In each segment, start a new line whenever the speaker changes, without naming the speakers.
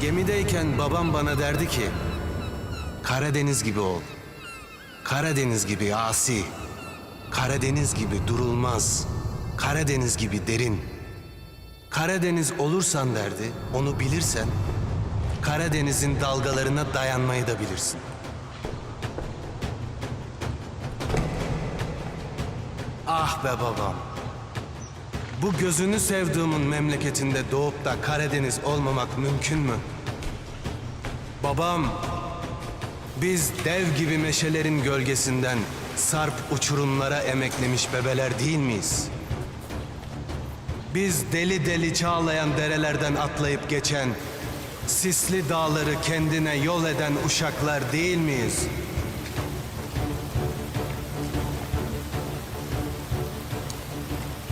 Gemideyken babam bana derdi ki... Karadeniz gibi ol. Karadeniz gibi asi. Karadeniz gibi durulmaz. Karadeniz gibi derin. Karadeniz olursan derdi, onu bilirsen... Karadeniz'in dalgalarına dayanmayı da bilirsin. Ah be babam. Bu gözünü sevdiğimin memleketinde doğup da Karadeniz olmamak mümkün mü? Babam, biz dev gibi meşelerin gölgesinden sarp uçurumlara emeklemiş bebeler değil miyiz? Biz deli deli çağlayan derelerden atlayıp geçen, sisli dağları kendine yol eden uşaklar değil miyiz?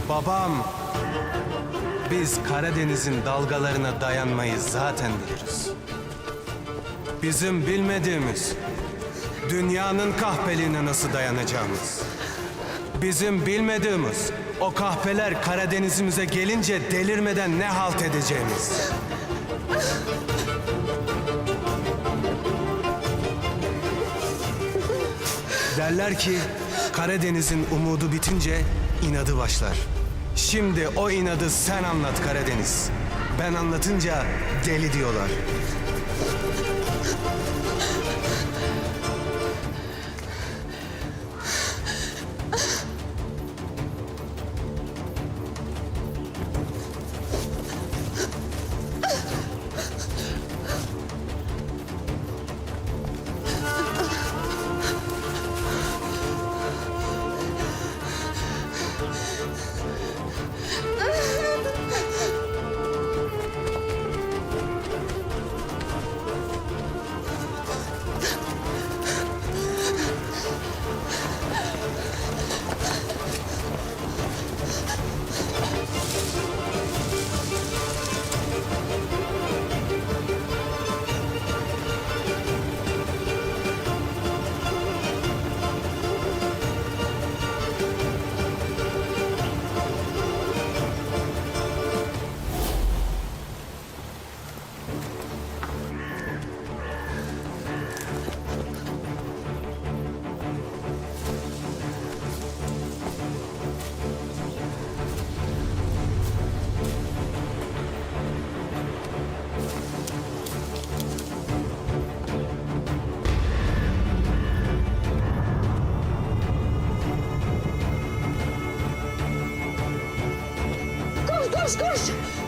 Babam, biz Karadeniz'in dalgalarına dayanmayı zaten biliriz. Bizim bilmediğimiz, dünyanın kahpeliğine nasıl dayanacağımız. Bizim bilmediğimiz, o kahpeler Karadeniz'imize gelince delirmeden ne halt edeceğimiz. Derler ki Karadeniz'in umudu bitince inadı başlar. Şimdi o inadı sen anlat Karadeniz. Ben anlatınca deli diyorlar.
Koş koş.